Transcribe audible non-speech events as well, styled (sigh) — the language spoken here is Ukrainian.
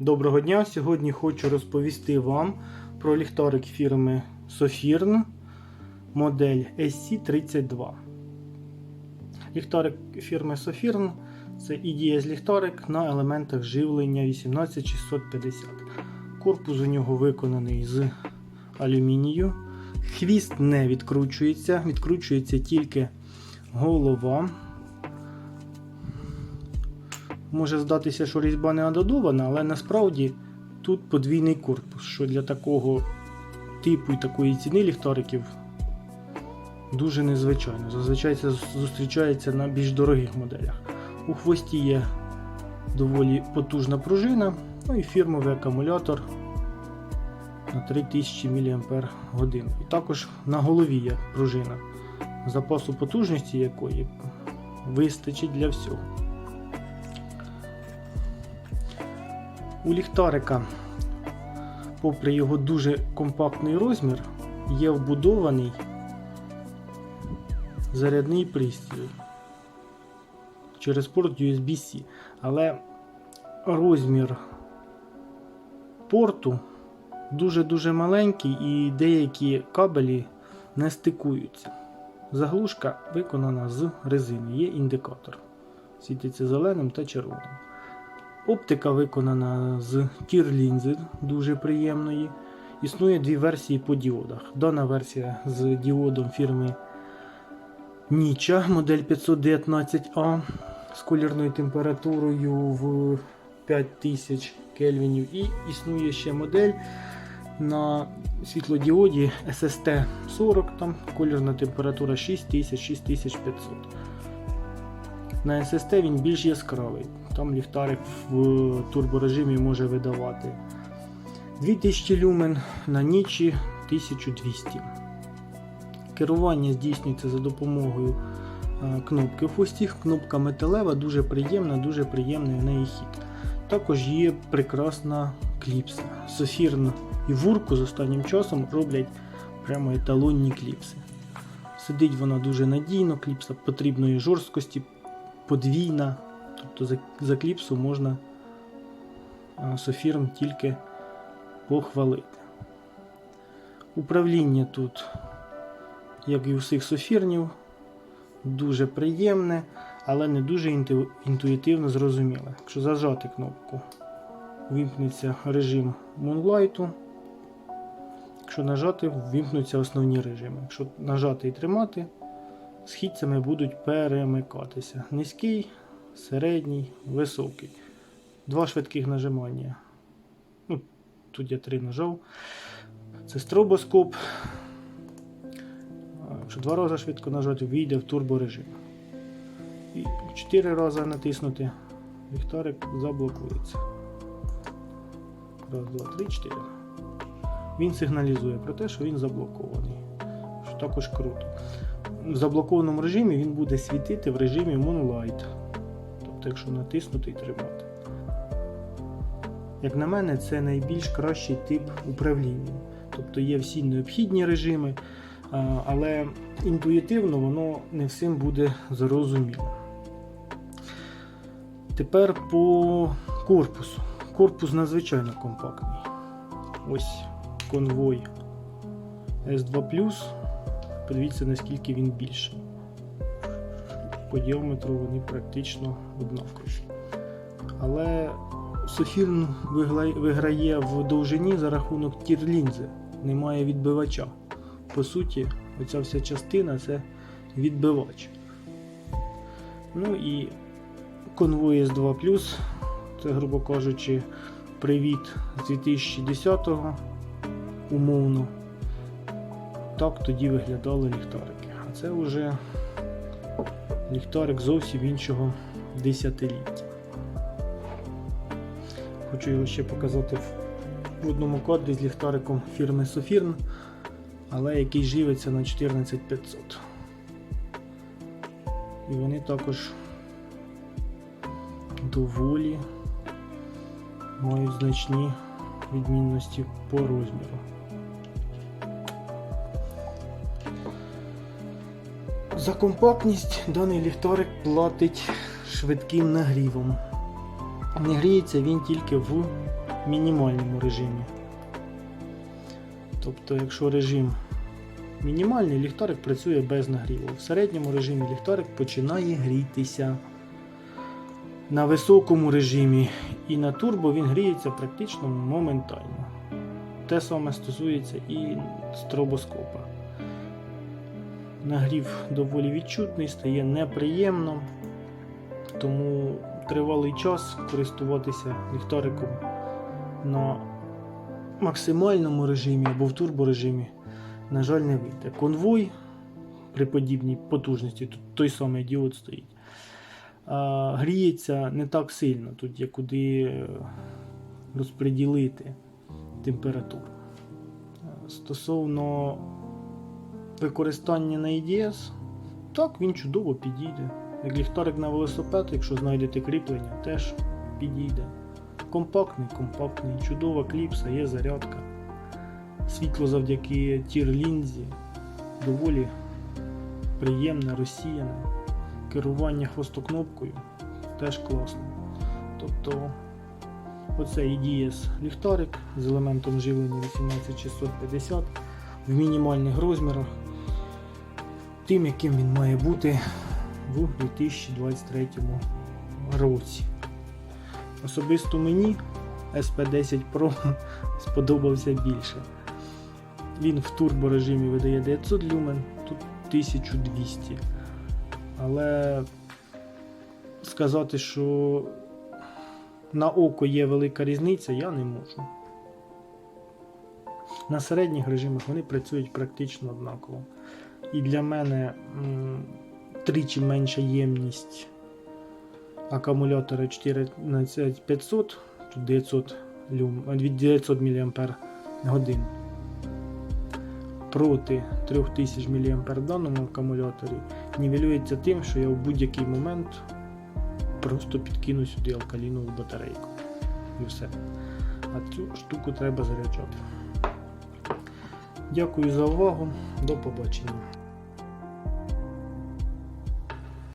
Доброго дня! Сьогодні хочу розповісти вам про ліхтарик фірми Sofirn модель SC32. Ліхтарик фірми Sofirn це EDS ліхтарик на елементах живлення 18650. Корпус у нього виконаний з алюмінію. Хвіст не відкручується, відкручується тільки голова. Може здатися, що різьба не ададована, але насправді тут подвійний корпус, що для такого типу і такої ціни ліхтариків дуже незвичайно. Зазвичай це зустрічається на більш дорогих моделях. У хвості є доволі потужна пружина, ну і фірмовий акумулятор на 3000 мАч. І також на голові є пружина, запасу потужності якої вистачить для всього. У ліхтарика, попри його дуже компактний розмір, є вбудований зарядний пристрій через порт USB-C. Але розмір порту дуже-дуже маленький і деякі кабелі не стикуються. Заглушка виконана з резини, є індикатор. Світиться зеленим та червоним. Оптика виконана з тір-лінзи, дуже приємної. Існує дві версії по діодах. Дана версія з діодом фірми Ніча модель 519А з колірною температурою в 5000 кельвінів. І існує ще модель на світлодіоді SST 40, там колірна температура 6000-6500. На SST він більш яскравий. Там ліхтарик в турборежимі може видавати 2000 люмен на нічі 1200. Керування здійснюється за допомогою е, кнопки хвості. Кнопка металева, дуже приємна, дуже приємний в неї хід. Також є прекрасна кліпса. Софірн і вурку з останнім часом роблять прямо еталонні кліпси. Сидить вона дуже надійно, кліпса потрібної жорсткості, подвійна. Тобто за, кліпсу можна Софірм тільки похвалити. Управління тут, як і у всіх софірнів, дуже приємне, але не дуже інтуїтивно зрозуміле. Якщо зажати кнопку, вимкнеться режим Moonlight. Якщо нажати, вимкнуться основні режими. Якщо нажати і тримати, східцями будуть перемикатися. Низький, середній, високий. Два швидких нажимання. Ну, Тут я три нажав. Це стробоскоп. Якщо два рази швидко нажати, вийде в турборежим. І чотири рази натиснути, ліхтарик заблокується. Раз, два, три, чотири. Він сигналізує про те, що він заблокований. Що також круто. В заблокованому режимі він буде світити в режимі Moonlight. Тобто, якщо натиснути і тримати. Як на мене, це найбільш кращий тип управління. Тобто є всі необхідні режими, але інтуїтивно воно не всім буде зрозуміло. Тепер по корпусу. Корпус надзвичайно компактний. Ось конвой S2. Подивіться, наскільки він більший. По діаметру вони практично однакові. Але Софірн виграє в довжині за рахунок тір-лінзи, немає відбивача. По суті, оця вся частина це відбивач. Ну і конвой S2 це, грубо кажучи, привіт з 2010-го умовно. Так тоді виглядали ліхтарики. А це вже ліхтарик зовсім іншого десятиліття. Хочу його ще показати в одному кадрі з ліхтариком фірми Sofirn, але який живиться на 14500. І вони також доволі мають значні відмінності по розміру. За компактність даний ліхтарик платить швидким нагрівом. Не гріється він тільки в мінімальному режимі. Тобто, якщо режим мінімальний, ліхтарик працює без нагріву. В середньому режимі ліхтарик починає грітися. На високому режимі і на турбо він гріється практично моментально. Те саме стосується і стробоскопа. Нагрів доволі відчутний, стає неприємно, тому тривалий час користуватися ліхтариком на максимальному режимі або в турборежимі, на жаль, не вийде. Конвой при подібній потужності, тут той самий діод стоїть, гріється не так сильно, тут є куди е, розподілити температуру. Стосовно використання на EDS, так, він чудово підійде. Як ліхтарик на велосипед, якщо знайдете кріплення, теж підійде. Компактний, компактний, чудова кліпса, є зарядка. Світло завдяки тір-лінзі доволі приємне, розсіяне. Керування хвостокнопкою теж класно. Тобто оце EDS ліхтарик з елементом живлення 18650 в мінімальних розмірах, тим, яким він має бути в 2023 році. Особисто мені SP10 Pro (laughs) сподобався більше. Він в турборежимі видає 900 люмен, тут 1200. Але сказати, що на око є велика різниця, я не можу. На середніх режимах вони працюють практично однаково. І для мене тричі менша ємність акумулятора 14500, тут 900 люм, від 900 мАч проти 3000 мА в даному акумуляторі нівелюється тим, що я в будь-який момент просто підкину сюди алкалінову батарейку. І все. А цю штуку треба заряджати. Дякую за увагу. До побачення.